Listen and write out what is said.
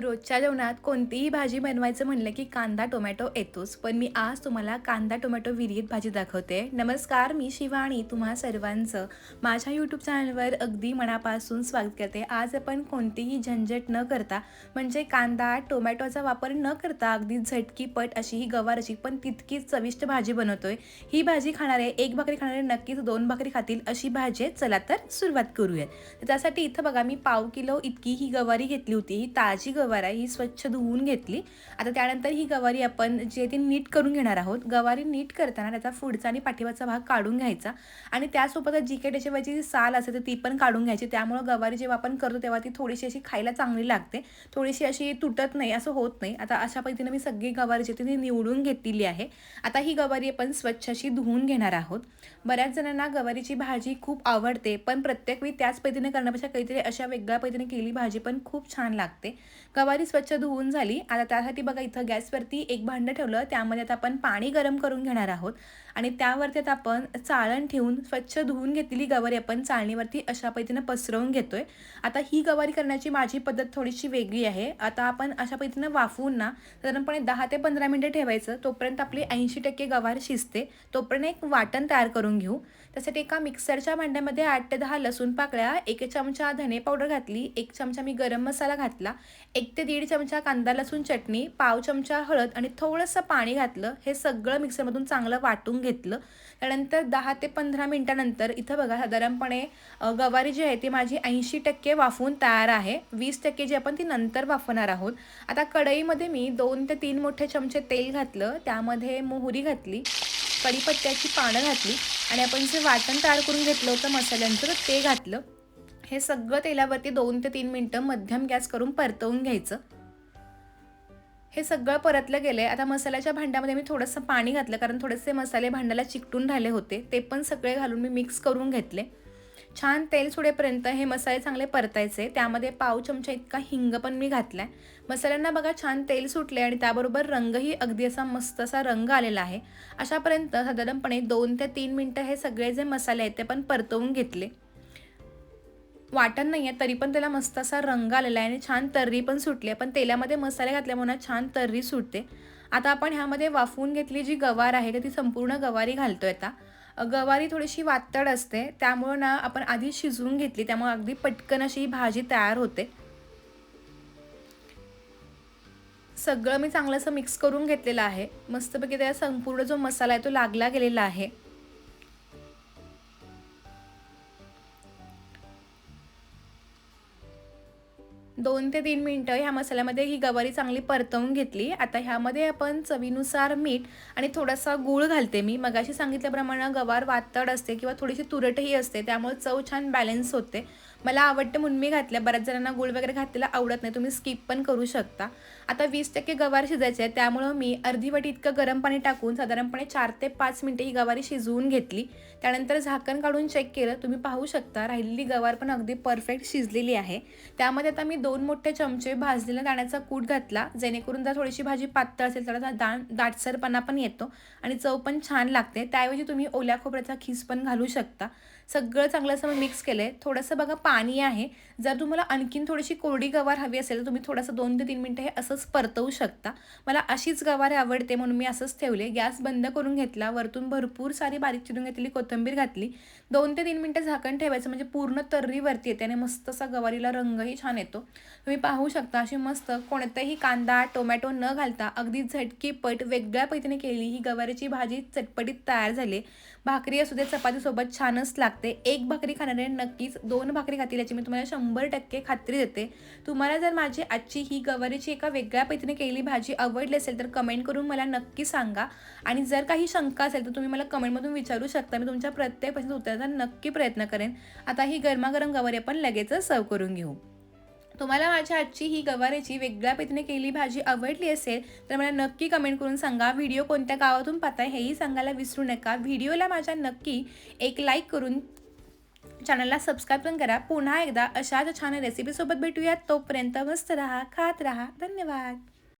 रोजच्या जेवणात कोणतीही भाजी बनवायचं म्हणलं की कांदा टोमॅटो येतोच. पण मी आज तुम्हाला कांदा टोमॅटो विरीत भाजी दाखवते. नमस्कार मी शिवाणी तुम्हा सर्वांचं माझ्या यूट्यूब चॅनलवर अगदी मनापासून स्वागत करते. आज आपण कोणतीही झंझट न करता म्हणजे कांदा टोमॅटोचा वापर न करता अगदी झटकीपट अशी ही गवारची पण तितकीच चविष्ट भाजी बनवतोय. ही भाजी खाणारे एक भाकरी खाणारे नक्कीच दोन भाकरी खातील अशी भाजी आहे. चला तर सुरुवात करूयात. त्यासाठी इथं बघा मी पाव किलो इतकी ही गवारी घेतली होती. ही ताजी गवारी आहे ही स्वच्छ धुवून घेतली. आता त्यानंतर ही गवारी आपण जे ती नीट करून घेणार आहोत गवारी नीट करताना त्याचा पुढचा आणि पाठीवाचा भाग काढून घ्यायचा. आणि त्यासोबतच जी काही त्याच्यावरची साल असते तर ती पण काढून घ्यायची. त्यामुळं गवारी जेव्हा आपण करतो तेव्हा ती थोडीशी अशी खायला चांगली लागते. थोडीशी अशी तुटत नाही असं होत नाही. आता अशा पद्धतीने मी सगळी गवारी जी ती निवडून घेतलेली आहे. आता ही गवारी आपण स्वच्छ अशी धुवून घेणार आहोत. बऱ्याच जणांना गवारीची भाजी खूप आवडते पण प्रत्येक वेळी त्याच पद्धतीने करण्यापेक्षा काहीतरी अशा वेगळ्या पद्धतीने केली भाजी पण खूप छान लागते. गवारी स्वच्छ धुवून झाली. आता त्यासाठी बघा इथं गॅसवरती एक भांडं ठेवलं. त्यामध्ये आता आपण पाणी गरम करून घेणार आहोत. आणि त्यावरती आता आपण चाळण ठेवून स्वच्छ धुवून घेतलेली गवारी आपण चाळणीवरती अशा पद्धतीनं पसरवून घेतोय. आता ही गवारी करण्याची माझी पद्धत थोडीशी वेगळी आहे. आता आपण अशा पद्धतीनं वाफवून ना साधारणपणे दहा ते पंधरा मिनटं ठेवायचं. तोपर्यंत आपली ऐंशी टक्के गवार शिजते. तोपर्यंत एक वाटण तयार करून घेऊ. त्यासाठी एका मिक्सरच्या भांड्यामध्ये आठ ते दहा लसूण पाकळ्या एक चमचा धने पावडर घातली एक चमचा मी गरम मसाला घातला एक ते दीड चमचा कांदा लसूण चटणी पाव चमचा हळद आणि थोडंसं पाणी घातलं हे सगळं मिक्सरमधून चांगलं वाटून घेतलं. त्यानंतर दहा ते पंधरा मिनटानंतर इथं बघा साधारणपणे गवारी जी आहे ती माझी ऐंशी टक्के वाफवून तयार आहे. वीस टक्के जी आपण ती नंतर वाफवणार आहोत. आता कढईमध्ये मी दोन ते तीन मोठे चमचे तेल घातलं त्यामध्ये मोहरी घातली कढीपत्त्याची पानं घातली आणि आपण जे वाटण तयार करून घेतलं होतं मसाल्यांचं तर ते घातलं. हे सगळं तेलावरती दोन ते तीन मिनटं मध्यम गॅस करून परतवून घ्यायचं. हे सगळं परतलं गेलं आहे आता मसाल्याच्या भांड्यामध्ये मी थोडंसं पाणी घातलं कारण थोडेसे मसाले भांड्याला चिकटून राहिले होते. ते पण सगळे घालून मी मिक्स करून घेतले. छान तेल सोडेपर्यंत हे मसाले चांगले परतायचे. त्यामध्ये पाव चमचा इतका हिंग पण मी घातला आहे मसाल्यांना बघा छान तेल सुटले आणि त्याबरोबर रंगही अगदी असा मस्त असा रंग आलेला आहे. अशापर्यंत साधारणपणे दोन ते तीन मिनटं हे सगळे जे मसाले आहेत ते पण परतवून घेतले. वाटण नाही आहे तरी पण त्याला मस्त असा रंग आलेला आहे आणि छान तर्री पण सुटली आहे. पण तेलामध्ये मसाले घातल्यामुळे छान तर्री सुटते. आता आपण ह्यामध्ये वाफवून घेतली जी गवार आहे तर ती संपूर्ण गवारी घालतोय आता. गवारी थोडीशी वातड असते त्यामुळं ना आपण आधी शिजवून घेतली त्यामुळे अगदी पटकन अशी ही भाजी तयार होते. सगळं मी चांगलं असं मिक्स करून घेतलेलं आहे. मस्तपैकी त्या संपूर्ण जो मसाला आहे तो लागला गेलेला आहे. दोन ते तीन मिनटं ह्या मसाल्यामध्ये ही गवारी चांगली परतवून घेतली. आता ह्यामध्ये आपण चवीनुसार मीठ आणि थोडासा गूळ घालते मी. मगाशी सांगितल्याप्रमाणे गवार वातड असते किंवा थोडीशी तुरटही असते त्यामुळे चव छान बॅलन्स होते. मला आवडतं म्हणून मी घातल्या. बऱ्याच जणांना गुळ वगैरे घातलेला आवडत नाही. तुम्ही स्किप पण करू शकता. आता वीस टक्के गवार शिजायचे आहे त्यामुळं मी अर्धी वाटी इतकं गरम पाणी टाकून साधारणपणे चार ते पाच मिनटे ही गवारी शिजवून घेतली. त्यानंतर झाकण काढून चेक केलं. तुम्ही पाहू शकता राहिलेली गवार पण अगदी परफेक्ट शिजलेली आहे. त्यामध्ये आता मी दोन मोठे चमचे भाजलेल्या दाण्याचा कूट घातला. जेणेकरून जर थोडीशी भाजी पातळ असेल तर दाण दाटसरपणा पण येतो आणि चव पण छान लागते. त्याऐवजी तुम्ही ओल्या खोबऱ्याचा खीस पण घालू शकता. सगळं चांगलं असं मिक्स केलं आहे थोडंसं बघा पाणी आहे. जर तुम्हाला आणखीन थोडीशी कोरडी गवार हवी असेल तर तुम्ही थोडंसं दोन ते तीन मिनटं हे असंच परतवू शकता. मला अशीच गवार आवडते म्हणून मी असंच ठेवले. गॅस बंद करून घेतला. वरतून भरपूर सारी बारीक चिरून घेतलेली कोथिंबीर घातली. दोन ते तीन मिनटं झाकण ठेवायचं म्हणजे पूर्ण तर्रीवरती येते आणि मस्त असा गवारीला रंगही छान येतो. तुम्ही पाहू शकता अशी मस्त कोणताही कांदा टोमॅटो न घालता अगदी झटकीपट वेगळ्या पद्धतीने केली ही गवारीची भाजी चटपटीत तयार झाली. भाकरी असू दे चपातीसोबत छानच लागते. एक भाकरी खाणारे नक्कीच दोन भाकरी खातील याची मी तुम्हाला शंभर टक्के खात्री देते. तुम्हाला जर माझी आजची ही गवारीची एका वेगळ्या पद्धतीने केलेली भाजी आवडली असेल तर कमेंट करून मला नक्की सांगा. आणि जर काही शंका असेल तर तुम्ही मला कमेंटमधून विचारू शकता. मी तुमच्या प्रत्येक प्रश्नाचं उत्तराचा नक्की प्रयत्न करेन. आता ही गरमागरम गवारी आपण लगेचच सर्व करून घेऊ. तुम्हाला माझ्या आजची ही गवारीची वेगळ्या पद्धतीने केलेली भाजी आवडली असेल तर मला नक्की कमेंट करून सांगा. व्हिडिओ कोणत्या गावातून पाहताय हेही सांगायला विसरू नका. व्हिडिओला माझ्या नक्की एक लाईक करून चॅनलला सबस्क्राईब पण करा. पुन्हा एकदा अशाच छान रेसिपीसोबत भेटूयात. तोपर्यंत मस्त राहा खात राहा. धन्यवाद.